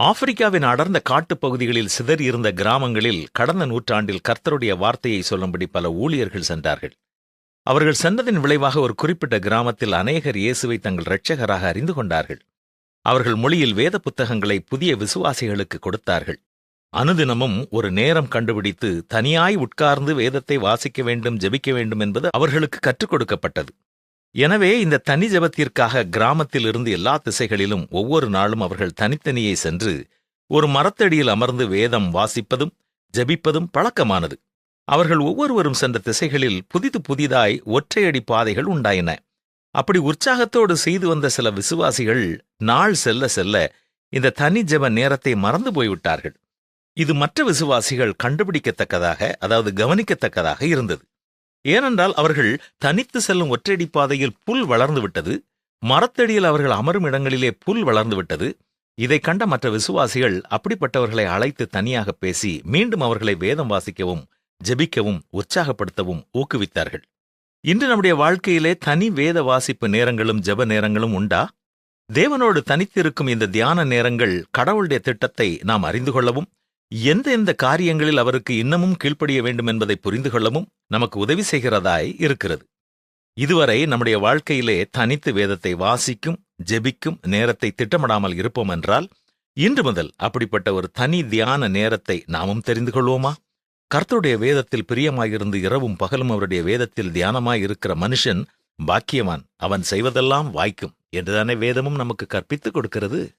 ஆப்பிரிக்காவின் அடர்ந்த காட்டுப் பகுதிகளில் சிதறியிருந்த கிராமங்களில் கடந்த நூற்றாண்டில் கர்த்தருடைய வார்த்தையை சொல்லும்படி பல ஊழியர்கள் சென்றார்கள். அவர்கள் சென்றதின் விளைவாக ஒரு குறிப்பிட்ட கிராமத்தில் அநேகர் இயேசுவை தங்கள் இரட்சகராக அறிந்து கொண்டார்கள். அவர்கள் மொழியில் வேத புத்தகங்களை புதிய விசுவாசிகளுக்கு கொடுத்தார்கள். அனுதினமும் ஒரு நேரம் கண்டுபிடித்து தனியாய் உட்கார்ந்து வேதத்தை வாசிக்க வேண்டும் ஜெபிக்க வேண்டும் என்பது அவர்களுக்கு கற்றுக் கொடுக்கப்பட்டது. எனவே இந்த தனி ஜெபத்திற்காக கிராமத்தில் இருந்து எல்லா திசைகளிலும் ஒவ்வொரு நாளும் அவர்கள் தனித்தனியே சென்று ஒரு மரத்தடியில் அமர்ந்து வேதம் வாசிப்பதும் ஜெபிப்பதும் பழக்கமானது. அவர்கள் ஒவ்வொருவரும் சென்ற திசைகளில் புதிது புதிதாய் ஒற்றையடி பாதைகள் உண்டாயின. அப்படி உற்சாகத்தோடு செய்து வந்த சில விசுவாசிகள் நாள் செல்ல செல்ல இந்த தனி ஜெப நேரத்தை மறந்து போய்விட்டார்கள். இது மற்ற விசுவாசிகள் கண்டுபிடிக்கத்தக்கதாக அதாவது கவனிக்கத்தக்கதாக இருந்தது. ஏனென்றால் அவர்கள் தனித்து செல்லும் ஒற்றடி பாதையில் புல் வளர்ந்துவிட்டது மரத்தடியில் அவர்கள் அமரும் இடங்களிலே புல் வளர்ந்துவிட்டது இதை இதைக் கண்ட மற்ற விசுவாசிகள் அப்படிப்பட்டவர்களை அழைத்து தனியாக பேசி மீண்டும் அவர்களை வேதம் வாசிக்கவும் ஜெபிக்கவும் உற்சாகப்படுத்தவும் ஊக்குவித்தார்கள். இன்று நம்முடைய வாழ்க்கையிலே தனி வேத வாசிப்பு நேரங்களும் ஜெப நேரங்களும் உண்டா? தேவனோடு தனித்திருக்கும் இந்த தியான நேரங்கள் கடவுளுடைய திட்டத்தை நாம் அறிந்து கொள்ளவும் எந்தெந்த காரியங்களில் அவருக்கு இன்னமும் கீழ்ப்படிய வேண்டும் என்பதை புரிந்து கொள்ளவும் நமக்கு உதவி செய்கிறதாய் இருக்கிறது. இதுவரை நம்முடைய வாழ்க்கையிலே தனித்து வேதத்தை வாசிக்கும் ஜெபிக்கும் நேரத்தை திட்டமிடாமல் இருப்போம் என்றால் இன்று முதல் அப்படிப்பட்ட ஒரு தனி தியான நேரத்தை நாமும் தெரிந்து கொள்வோமா? கர்த்தருடைய வேதத்தில் பிரியமாயிருந்து இரவும் பகலும் அவருடைய வேதத்தில் தியானமாயிருக்கிற மனுஷன் பாக்கியவான். அவன் செய்வதெல்லாம் வாய்க்கும் என்றுதானே வேதமும் நமக்கு கற்பித்துக் கொடுக்கிறது?